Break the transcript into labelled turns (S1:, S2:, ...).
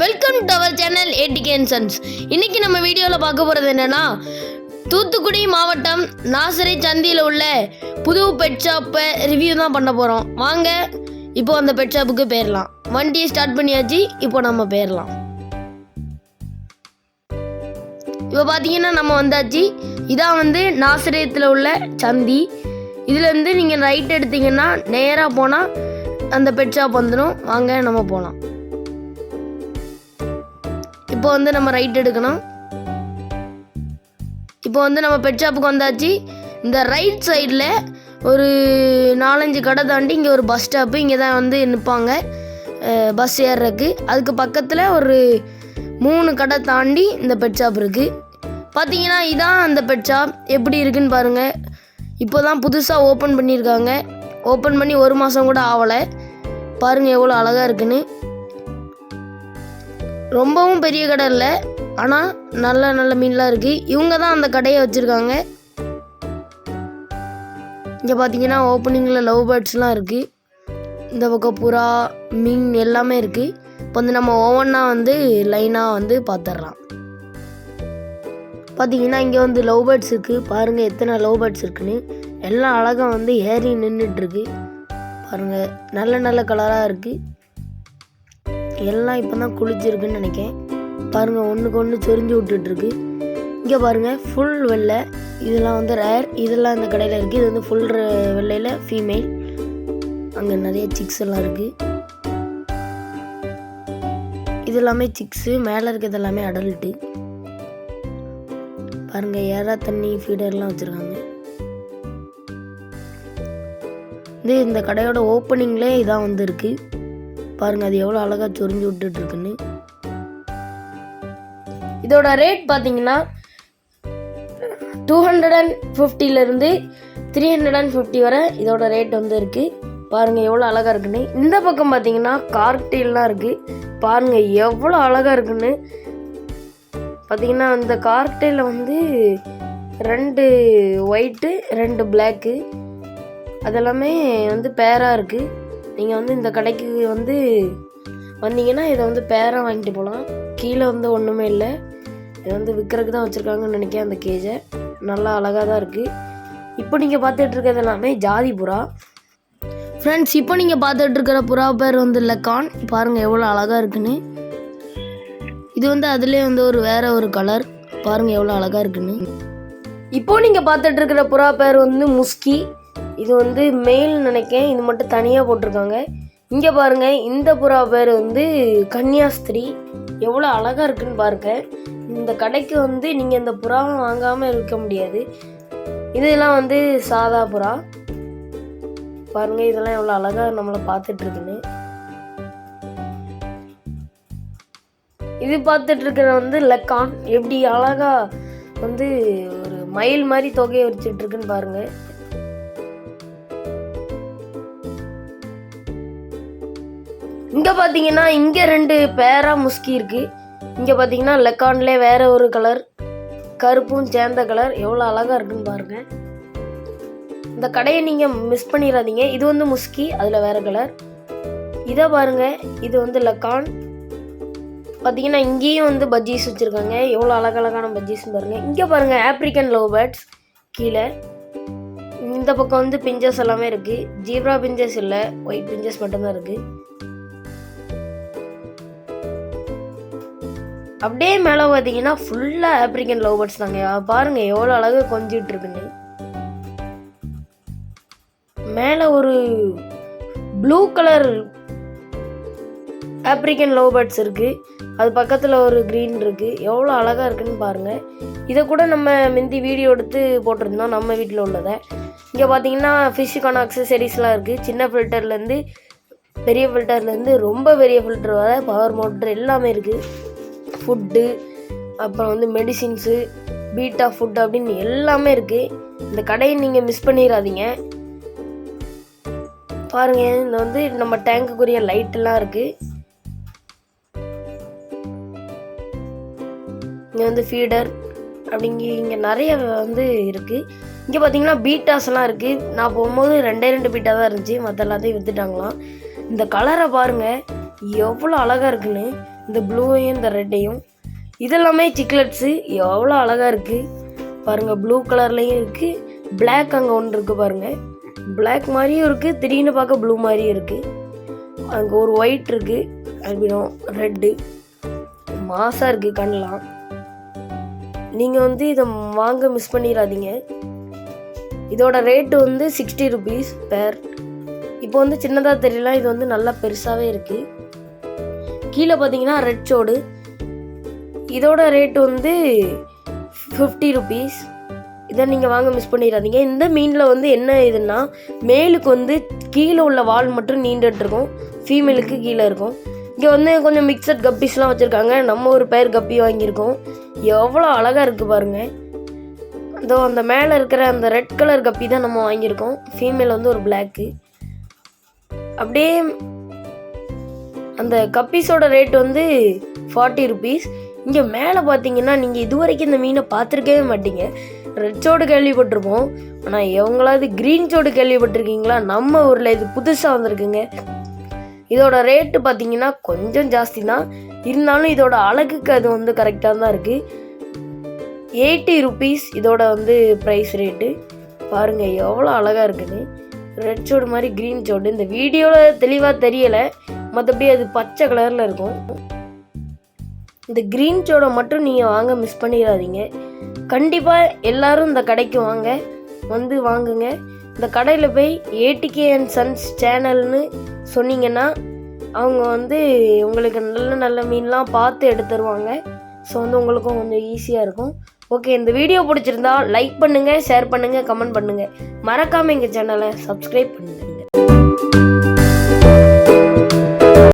S1: Welcome to our channel ஏடிகேன் sons இன்னைக்கு நம்ம வீடியோவில் பார்க்க போகிறது என்னன்னா தூத்துக்குடி மாவட்டம் நாசரை சந்தியில் உள்ள புது பெட் ஷாப்பை ரிவ்யூ தான் பண்ண போகிறோம் வாங்க இப்போ அந்த பெட் ஷாப்புக்கு போயிடலாம் வண்டியை ஸ்டார்ட் பண்ணியாச்சு இப்போ நம்ம போயிடலாம் இப்போ பார்த்தீங்கன்னா நம்ம வந்தாச்சு. இதான் வந்து நாசிரியத்தில் உள்ள சந்தி. இதுலேருந்து நீங்கள் ரைட் எடுத்தீங்கன்னா நேராக போனால் அந்த பெட் ஷாப் வந்துடும் வாங்க நம்ம போகலாம் இப்போ வந்து நம்ம ரைட் எடுக்கணும். இப்போ வந்து நம்ம பெட் ஷாப்புக்கு வந்தாச்சு. இந்த ரைட் சைடில் ஒரு நாலஞ்சு கடை தாண்டி இங்கே ஒரு பஸ் ஸ்டாப்பு இங்கே தான் வந்து நிற்பாங்க பஸ் ஏறுறதுக்கு. அதுக்கு பக்கத்தில் ஒரு மூணு கடை தாண்டி இந்த பெட் ஷாப் இருக்குது பார்த்தீங்கன்னா இதான் அந்த பெட் ஷாப் எப்படி இருக்குன்னு பாருங்கள் இப்போ தான் புதுசாக ஓப்பன் பண்ணியிருக்காங்க. ஓப்பன் பண்ணி ஒரு மாதம் கூட ஆகலை பாருங்கள் எவ்வளோ அழகாக இருக்குன்னு. ரொம்பவும் பெரிய கடை இல்லை. ஆனால் நல்ல நல்ல மீன்லாம் இருக்குது இவங்க தான் அந்த கடையை வச்சுருக்காங்க. இங்கே பார்த்தீங்கன்னா ஓப்பனிங்கில் லவ் பேர்ட்ஸ்லாம் இருக்குது இந்த பக்கம் புறா மீன் எல்லாமே இருக்குது இப்போ வந்து நம்ம ஒவ்வொன்றா வந்து லைனாக வந்து பார்த்துட்றலாம் பார்த்தீங்கன்னா இங்கே வந்து லவ் பேர்ட்ஸ் இருக்குது பாருங்கள் எத்தனை லவ் பேர்ட்ஸ் இருக்குன்னு. எல்லாம் அழகாக வந்து ஏறி நின்றுட்டுருக்கு பாருங்கள் நல்ல நல்ல கலராக இருக்குது எல்லாம் இப்போ தான் குளிச்சிருக்குன்னு நினைக்கேன். பாருங்கள் ஒன்றுக்கு ஒன்று சொரிஞ்சு விட்டுட்ருக்கு இங்கே பாருங்கள் ஃபுல் வெள்ளை. இதெல்லாம் வந்து ரேர் இதெல்லாம் இந்த கடையில் இருக்குது இது வந்து ஃபுல் வெள்ளையில் ஃபீமேல் அங்கே நிறைய சிக்ஸ் எல்லாம் இருக்குது இது எல்லாமே சிக்ஸு மேலே இருக்கிறது எல்லாமே அடல்ட்டு பாருங்கள் ஏறா தண்ணி ஃபீடர்லாம் வச்சுருக்காங்க. இது இந்த கடையோட ஓப்பனிங்லேயே இதான் வந்துருக்கு பாருங்கள் அது எவ்வளோ அழகாக சொரிஞ்சு விட்டுட்ருக்குன்னு இதோட ரேட் பார்த்தீங்கன்னா டூ ஹண்ட்ரட் அண்ட் ஃபிஃப்டிலேருந்து த்ரீ ஹண்ட்ரட் அண்ட் ஃபிஃப்டி வரை இதோட ரேட் வந்து இருக்குது பாருங்கள் எவ்வளோ அழகாக இருக்குன்னு. இந்த பக்கம் பார்த்தீங்கன்னா கார்டெயில்லாம் இருக்குது பாருங்கள் எவ்வளோ அழகாக இருக்குன்னு. பார்த்தீங்கன்னா அந்த கார்டெயிலில் வந்து ரெண்டு ஒயிட்டு ரெண்டு பிளாக்கு அதெல்லாமே வந்து பேராக இருக்குது நீங்கள் வந்து இந்த கடைக்கு வந்து வந்தீங்கன்னா இதை வந்து பேராக வாங்கிட்டு போகலாம் கீழே வந்து ஒன்றுமே இல்லை. இதை வந்து விற்கிறதுக்கு தான் வச்சுருக்காங்கன்னு நினைக்கிறேன் அந்த கேஜை நல்லா அழகாக தான் இருக்குது இப்போ நீங்கள் பார்த்துட்டு இருக்கிறது எல்லாமே ஜாதி புறா. ஃப்ரெண்ட்ஸ் இப்போ நீங்கள் பார்த்துட்டு இருக்கிற புறா பேர் வந்து லக்கான். பாருங்கள் எவ்வளோ அழகாக இருக்குன்னு. இது வந்து அதுலேயே வந்து ஒரு வேற ஒரு கலர் பாருங்கள் எவ்வளோ அழகாக இருக்குன்னு. இப்போ நீங்கள் பார்த்துட்டு இருக்கிற புறா பேர் வந்து முஸ்கி. இது வந்து மெயில் நினைக்கேன். இது மட்டும் தனியாக போட்டிருக்காங்க. இங்கே பாருங்க இந்த புறா பேர் வந்து கன்னியாஸ்திரி. எவ்வளோ அழகாக இருக்குன்னு பாருங்க. இந்த கடைக்கு வந்து நீங்கள் இந்த புறாவை வாங்காமல் இருக்க முடியாது. இதெல்லாம் வந்து சாதா புறா. பாருங்க இதெல்லாம் எவ்வளோ அழகாக நம்மளை பார்த்துட்டு இருக்குன்னு. இது பார்த்துட்டு இருக்கிற வந்து லக்கான். எப்படி அழகாக வந்து ஒரு மயில் மாதிரி தொகையை வச்சுட்டு இருக்குன்னு இங்கே பார்த்தீங்கன்னா இங்கே ரெண்டு பேரா முஸ்கி இருக்குது இங்கே பார்த்தீங்கன்னா லெக்கான்ல வேற ஒரு கலர் கருப்பும் சேர்ந்த கலர் எவ்வளோ அழகாக இருக்குன்னு பாருங்கள் இந்த கடையை நீங்கள் மிஸ் பண்ணிடாதீங்க இது வந்து முஸ்கி அதில் வேறு கலர் இதை பாருங்க இது வந்து லக்கான். பார்த்தீங்கன்னா இங்கேயும் வந்து பஜ்ஜீஸ் வச்சுருக்காங்க. எவ்வளோ அழகழகான பஜ்ஜீஸ்னு பாருங்கள் இங்கே பாருங்கள் ஆப்ரிக்கன் லவ் பேர்ட்ஸ் கீழே. இந்த பக்கம் வந்து பிஞ்சஸ் எல்லாமே இருக்குது ஜீப்ரா பிஞ்சஸ் இல்லை ஒயிட் பிஞ்சஸ் மட்டும்தான் இருக்குது அப்படியே மேலே பார்த்தீங்கன்னா ஃபுல்லாக ஆப்ரிக்கன் லவ் பேர்ட்ஸ் தாங்க பாருங்க எவ்வளோ அழகாக கொஞ்சிட்டு இருக்குன்னு மேலே ஒரு blue colour African love birds இருக்குது அது பக்கத்தில் ஒரு க்ரீன் இருக்குது எவ்வளோ அழகாக இருக்குன்னு பாருங்கள் இதை கூட நம்ம முந்தி வீடியோ எடுத்து போட்டிருந்தோம் நம்ம வீட்டில் உள்ளதை. இங்கே பார்த்தீங்கன்னா ஃபிஷ்ஷுக்கான அக்சசரிஸ்லாம் இருக்குது சின்ன ஃபில்டர்லேருந்து பெரிய ஃபில்டர்லேருந்து ரொம்ப பெரிய ஃபில்டர் வர பவர் மோட்டர் எல்லாமே இருக்குது ஃபுட்டு அப்புறம் வந்து மெடிசின்ஸு பீட்டா ஃபுட் அப்படின்னு எல்லாமே இருக்குது இந்த கடையை நீங்கள் மிஸ் பண்ணிடாதீங்க. பாருங்க இந்த வந்து நம்ம டேங்குக்குரிய லைட்டெல்லாம் இருக்குது இங்கே வந்து ஃபீடர் அப்படிங்க இங்கே நிறைய வந்து இருக்குது இங்கே பார்த்தீங்கன்னா பீட்டாஸ்லாம் இருக்குது நான் போகும்போது ரெண்டே ரெண்டு பீட்டா தான் இருந்துச்சு. மற்ற எல்லாத்தையும் விற்றுட்டாங்களாம் இந்த கலரை பாருங்கள் எவ்வளோ அழகாக இருக்குன்னு. இந்த ப்ளூவையும் இந்த ரெட்டையும் இதெல்லாமே சிக்லெட்ஸு எவ்வளோ அழகாக இருக்குது பாருங்கள் ப்ளூ கலர்லேயும் இருக்குது பிளாக் அங்கே ஒன்று இருக்குது பாருங்கள் பிளாக் மாதிரியும் இருக்குது திடீர்னு பார்க்க ப்ளூ மாதிரியும் இருக்குது அங்கே ஒரு ஒயிட் இருக்குது அல்பினோ ரெட்டு மாசாக இருக்குது கண்ணெலாம். நீங்கள் வந்து இதை வாங்க மிஸ் பண்ணிடாதீங்க. இதோட ரேட்டு வந்து சிக்ஸ்டி ருபீஸ் பேர் இப்போ வந்து சின்னதாக தெரியல. இது வந்து நல்லா பெருசாகவே இருக்குது கீழே பார்த்தீங்கன்னா ரெட் சோடு. இதோட ரேட்டு வந்து ஃபிஃப்டி ருபீஸ் இதை நீங்கள் வாங்க மிஸ் பண்ணிடாதீங்க. இந்த மீனில் வந்து என்ன இதுன்னா மேலுக்கு வந்து கீழே உள்ள வால் மட்டும் நீண்டுட்டு இருக்கும் ஃபீமேலுக்கு கீழே இருக்கும். இங்கே வந்து கொஞ்சம் மிக்சட் கப்பீஸ்லாம் வச்சுருக்காங்க. நம்ம ஒரு பேர் கப்பி வாங்கியிருக்கோம். எவ்வளோ அழகாக இருக்குது பாருங்கள் இதோ அந்த மேலே இருக்கிற அந்த ரெட் கலர் கப்பி தான் நம்ம வாங்கியிருக்கோம். ஃபீமேல் வந்து ஒரு பிளாக்கு அப்படியே அந்த கப்பீஸோட ரேட் வந்து ஃபார்ட்டி ருபீஸ் இங்கே மேலே பார்த்தீங்கன்னா நீங்கள் இது வரைக்கும் இந்த மீனை பார்த்துருக்கவே மாட்டீங்க. ரெட் சோடு கேள்விப்பட்டிருப்போம். ஆனால் எவங்களாவது க்ரீன் சோடு கேள்விப்பட்டிருக்கீங்களா? நம்ம ஊரில் இது புதுசாக வந்திருக்குங்க. இதோட ரேட்டு பார்த்தீங்கன்னா கொஞ்சம் ஜாஸ்தி தான் இருந்தாலும் இதோட அழகுக்கு அது வந்து கரெக்டாக தான் இருக்குது எயிட்டி ருபீஸ் இதோட வந்து ப்ரைஸ் ரேட்டு பாருங்கள் எவ்வளோ அழகாக இருக்குன்னு. ரெட் சோடு மாதிரி க்ரீன் சோடு. இந்த வீடியோவில் தெளிவாக தெரியலை. மற்றபடி அது பச்சை கலரில் இருக்கும். இந்த க்ரீன் சோடை மட்டும் நீங்கள் வாங்க மிஸ் பண்ணிடாதீங்க. கண்டிப்பாக எல்லாரும் இந்த கடைக்கு வாங்க வந்து வாங்குங்க. இந்த கடையில் போய் ஏடிகே அண்ட் சன்ஸ் சேனல்னு சொன்னீங்கன்னா அவங்க வந்து உங்களுக்கு நல்ல நல்ல மீன்லாம் பார்த்து எடுத்து தருவாங்க. ஸோ வந்து உங்களுக்கும் கொஞ்சம் ஈஸியாக இருக்கும். ஓகே இந்த வீடியோ பிடிச்சிருந்தா லைக் பண்ணுங்கள் ஷேர் பண்ணுங்கள் கமெண்ட் பண்ணுங்கள் மறக்காமல் எங்கள் சேனலை சப்ஸ்கிரைப் பண்ணுங்கள்